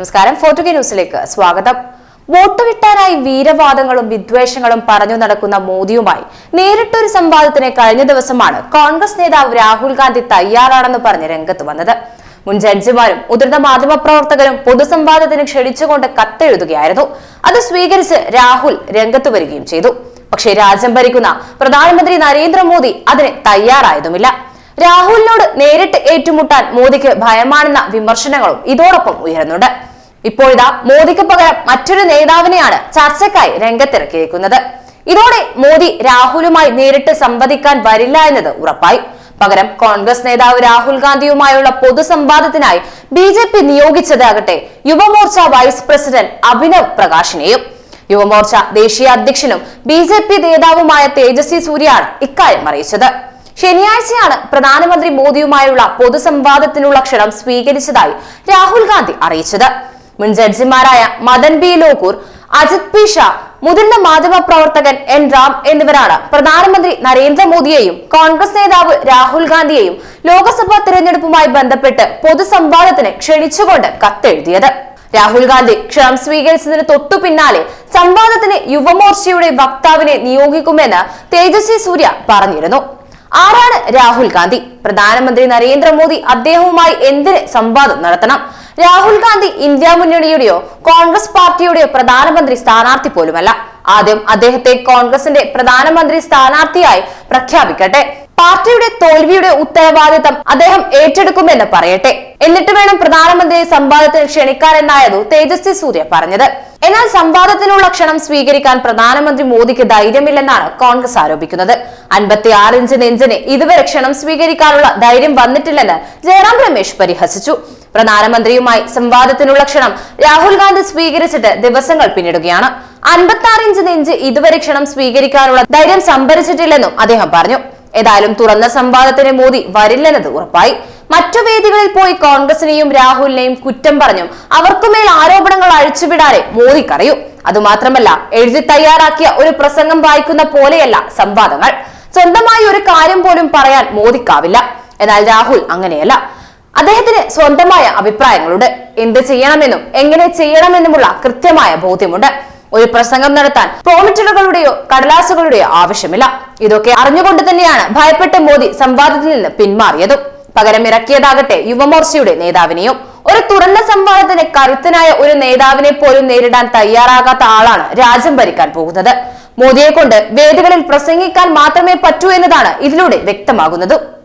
നമസ്കാരം. ഫോർട്ടുഗി ന്യൂസിലേക്ക് സ്വാഗതം. വോട്ട് കിട്ടാനായി വീരവാദങ്ങളും വിദ്വേഷങ്ങളും പറഞ്ഞു നടക്കുന്ന മോദിയുമായി നേരിട്ടൊരു സംവാദത്തിന് കഴിഞ്ഞ ദിവസമാണ് കോൺഗ്രസ് നേതാവ് രാഹുൽ ഗാന്ധി തയ്യാറാണെന്ന് പറഞ്ഞ് രംഗത്ത് വന്നത്. മുൻ ജഡ്ജിമാരും മുതിർന്ന മാധ്യമപ്രവർത്തകരും പൊതുസംവാദത്തിന് ക്ഷണിച്ചുകൊണ്ട് കത്തെഴുതുകയായിരുന്നു. അത് സ്വീകരിച്ച് രാഹുൽ രംഗത്ത് വരികയും ചെയ്തു. പക്ഷേ രാജ്യം ഭരിക്കുന്ന പ്രധാനമന്ത്രി നരേന്ദ്രമോദി അതിന് തയ്യാറായതുമില്ല. രാഹുലിനോട് നേരിട്ട് ഏറ്റുമുട്ടാൻ മോദിക്ക് ഭയമാണെന്ന വിമർശനങ്ങളും ഇതോടൊപ്പം ഉയരുന്നുണ്ട്. ഇപ്പോഴിതാ മോദിക്ക് പകരം മറ്റൊരു നേതാവിനെയാണ് ചർച്ചയ്ക്കായി രംഗത്തിറക്കിയിരിക്കുന്നത് ഇതോടെ മോദി രാഹുലുമായി നേരിട്ട് സംവദിക്കാൻ വരില്ല എന്നത് ഉറപ്പായി. പകരം കോൺഗ്രസ് നേതാവ് രാഹുൽ ഗാന്ധിയുമായുള്ള പൊതുസംവാദത്തിനായി ബി ജെ പി നിയോഗിച്ചതാകട്ടെ യുവമോർച്ച വൈസ് പ്രസിഡന്റ് അഭിനവ് പ്രകാശിനെയും. യുവമോർച്ച ദേശീയ അധ്യക്ഷനും ബി ജെ പി നേതാവുമായ തേജസ്വി സൂര്യയാണ് ഇക്കാര്യം അറിയിച്ചത്. ശനിയാഴ്ചയാണ് പ്രധാനമന്ത്രി മോദിയുമായുള്ള പൊതുസംവാദത്തിനുള്ള ക്ഷണം സ്വീകരിച്ചതായി രാഹുൽ ഗാന്ധി അറിയിച്ചത്. മുൻ ജഡ്ജിമാരായ മദൻ ബി ലോകൂർ അജിത് പി ഷാ മുതിർന്ന മാധ്യമ പ്രവർത്തകൻ എൻ റാം എന്നിവരാണ് പ്രധാനമന്ത്രി നരേന്ദ്രമോദിയെയും കോൺഗ്രസ് നേതാവ് രാഹുൽ ഗാന്ധിയെയും ലോക്സഭാ തെരഞ്ഞെടുപ്പുമായി ബന്ധപ്പെട്ട് പൊതുസംവാദത്തിന് ക്ഷണിച്ചുകൊണ്ട് കത്തെഴുതിയത്. രാഹുൽ ഗാന്ധി ക്ഷണം സ്വീകരിച്ചതിന് തൊട്ടു പിന്നാലെ സംവാദത്തിന് യുവമോർച്ചയുടെ വക്താവിനെ നിയോഗിക്കുമെന്ന് തേജസ്വി സൂര്യ പറഞ്ഞിരുന്നു. ആരാണ് രാഹുൽ ഗാന്ധി? പ്രധാനമന്ത്രി നരേന്ദ്രമോദി അദ്ദേഹവുമായി എന്തിന് സംവാദം നടത്തണം? രാഹുൽ ഗാന്ധി ഇന്ത്യ മുന്നണിയുടെയോ കോൺഗ്രസ് പാർട്ടിയുടെയോ പ്രധാനമന്ത്രി സ്ഥാനാർത്ഥി പോലുമല്ല. ആദ്യം അദ്ദേഹത്തെ കോൺഗ്രസിന്റെ പ്രധാനമന്ത്രി സ്ഥാനാർത്ഥിയായി പ്രഖ്യാപിക്കട്ടെ. പാർട്ടിയുടെ തോൽവിയുടെ ഉത്തരവാദിത്തം അദ്ദേഹം ഏറ്റെടുക്കുമെന്ന് പറയട്ടെ. എന്നിട്ട് വേണം പ്രധാനമന്ത്രിയെ സംവാദത്തിന് ക്ഷണിക്കാനെന്നായിരുന്നു തേജസ്വി സൂര്യ പറഞ്ഞത്. എന്നാൽ സംവാദത്തിനുള്ള ക്ഷണം സ്വീകരിക്കാൻ പ്രധാനമന്ത്രി മോദിക്ക് ധൈര്യമില്ലെന്നാണ് കോൺഗ്രസ് ആരോപിക്കുന്നത്. അൻപത്തി ആറ് ഇഞ്ച് നെഞ്ചിന് ഇതുവരെ ക്ഷണം സ്വീകരിക്കാനുള്ള ധൈര്യം വന്നിട്ടില്ലെന്ന് ജയറാം രമേശ് പരിഹസിച്ചു. പ്രധാനമന്ത്രിയുമായി സംവാദത്തിനുള്ള ക്ഷണം രാഹുൽ ഗാന്ധി സ്വീകരിച്ചിട്ട് ദിവസങ്ങൾ പിന്നിടുകയാണ്. അൻപത്തി ആറ് ഇഞ്ച് നെഞ്ച് ഇതുവരെ ക്ഷണം സ്വീകരിക്കാനുള്ള ധൈര്യം സംഭരിച്ചിട്ടില്ലെന്നും അദ്ദേഹം പറഞ്ഞു. ഏതായാലും തുറന്ന സംവാദത്തിന് മോദി വരില്ലെന്നത് ഉറപ്പായി. മറ്റു വേദികളിൽ പോയി കോൺഗ്രസിനെയും രാഹുലിനെയും കുറ്റം പറഞ്ഞും അവർക്കുമേൽ ആരോപണങ്ങൾ അഴിച്ചുവിടാതെ മോദിക്കറിയൂ അതുമാത്രമല്ല എഴുതി തയ്യാറാക്കിയ ഒരു പ്രസംഗം വായിക്കുന്ന പോലെയല്ല സംവാദങ്ങൾ. സ്വന്തമായി ഒരു കാര്യം പോലും പറയാൻ മോദിക്കാവില്ല. എന്നാൽ രാഹുൽ അങ്ങനെയല്ല. അദ്ദേഹത്തിന് സ്വന്തമായ അഭിപ്രായങ്ങളുണ്ട്. എന്ത് ചെയ്യണമെന്നും എങ്ങനെ ചെയ്യണമെന്നുമുള്ള കൃത്യമായ ബോധ്യമുണ്ട്. ഒരു പ്രസംഗം നടത്താൻ പ്രോമിറ്ററുകളുടെയോ കടലാസുകളുടെയോ ആവശ്യമില്ല. ഇതൊക്കെ അറിഞ്ഞുകൊണ്ട് തന്നെയാണ് ഭയപ്പെട്ട മോദി സംവാദത്തിൽ നിന്ന് പിന്മാറിയതും. പകരം ഇറക്കിയതാകട്ടെ യുവമോർച്ചയുടെ നേതാവിനെയും ഒരു തുറന്ന സംവാദത്തിന് കരുത്തനായ ഒരു നേതാവിനെ പോലും നേരിടാൻ തയ്യാറാകാത്ത ആളാണ് രാജ്യം ഭരിക്കാൻ പോകുന്നത്. മോദിയെ കൊണ്ട് വേദികളിൽ പ്രസംഗിക്കാൻ മാത്രമേ പറ്റൂ എന്നതാണ് ഇതിലൂടെ വ്യക്തമാകുന്നത്.